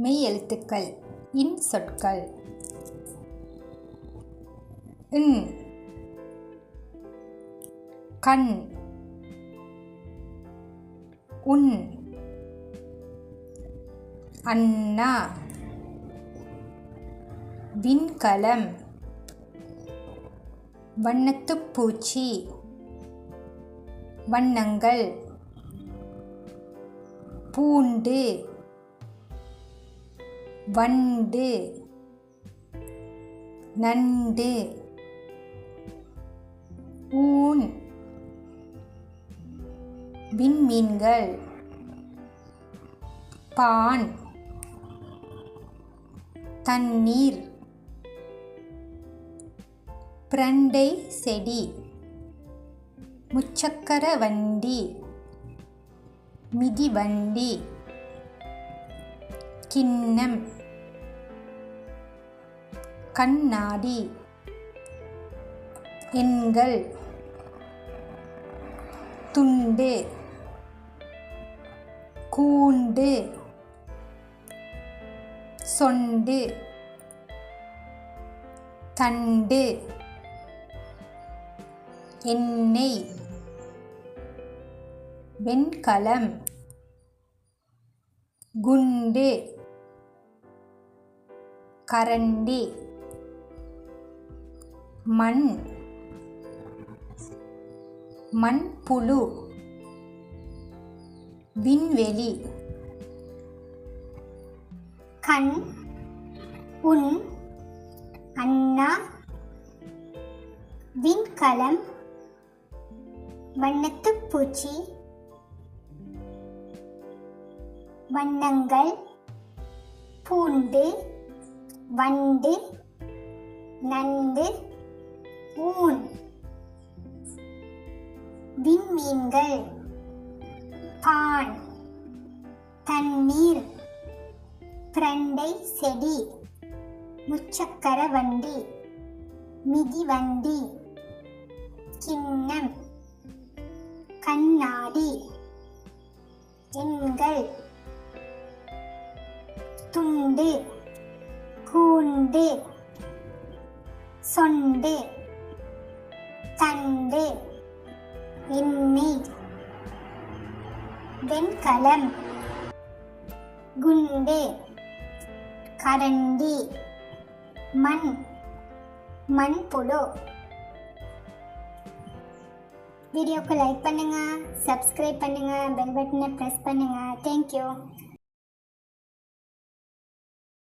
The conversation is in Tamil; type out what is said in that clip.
மெய் எழுத்துக்கள் இன் சொற்கள். இன் கண். உன் அண்ணா. விண்கலம். வண்ணத்துப் பூச்சி. வண்ணங்கள். பூண்டு. வண்டு. நண்டு. ஊன். விண்மீன்கள். பான். தண்ணீர். பிரண்டை செடி. முச்சக்கர வண்டி. மிதிவண்டி. கிண்ணம். கண்ணாடி. எண்கள். துண்டு. கூண்டு. சொண்டு. தண்டு. எண்ணெய். வெண்கலம். குண்டு. கரண்டி. மண். மண்புழு விண்வெளி. கண். உன் அண்ணா விண்கலம். வண்ணத்து பூச்சி. வண்ணங்கள். பூண்டு. வண்டு. நண்டு. ஊன். விண்மீன்கள். பான். தண்ணீர். பிரண்டை செடி. முச்சக்கர வண்டி. மிதிவண்டி கிண்ணம். கண்ணாடி. எண்கள். துண்டு. கூண்டு. சொண்டு. தண்டு எண்ணெய் வெண்கலம் குண்டு. கரண்டி மண் மண்புழு. வீடியோக்கு லைக் பண்ணுங்க சப்ஸ்கிரைப் பண்ணுங்க பெல் பட்டனை ப்ரெஸ் பண்ணுங்க. தேங்க்யூ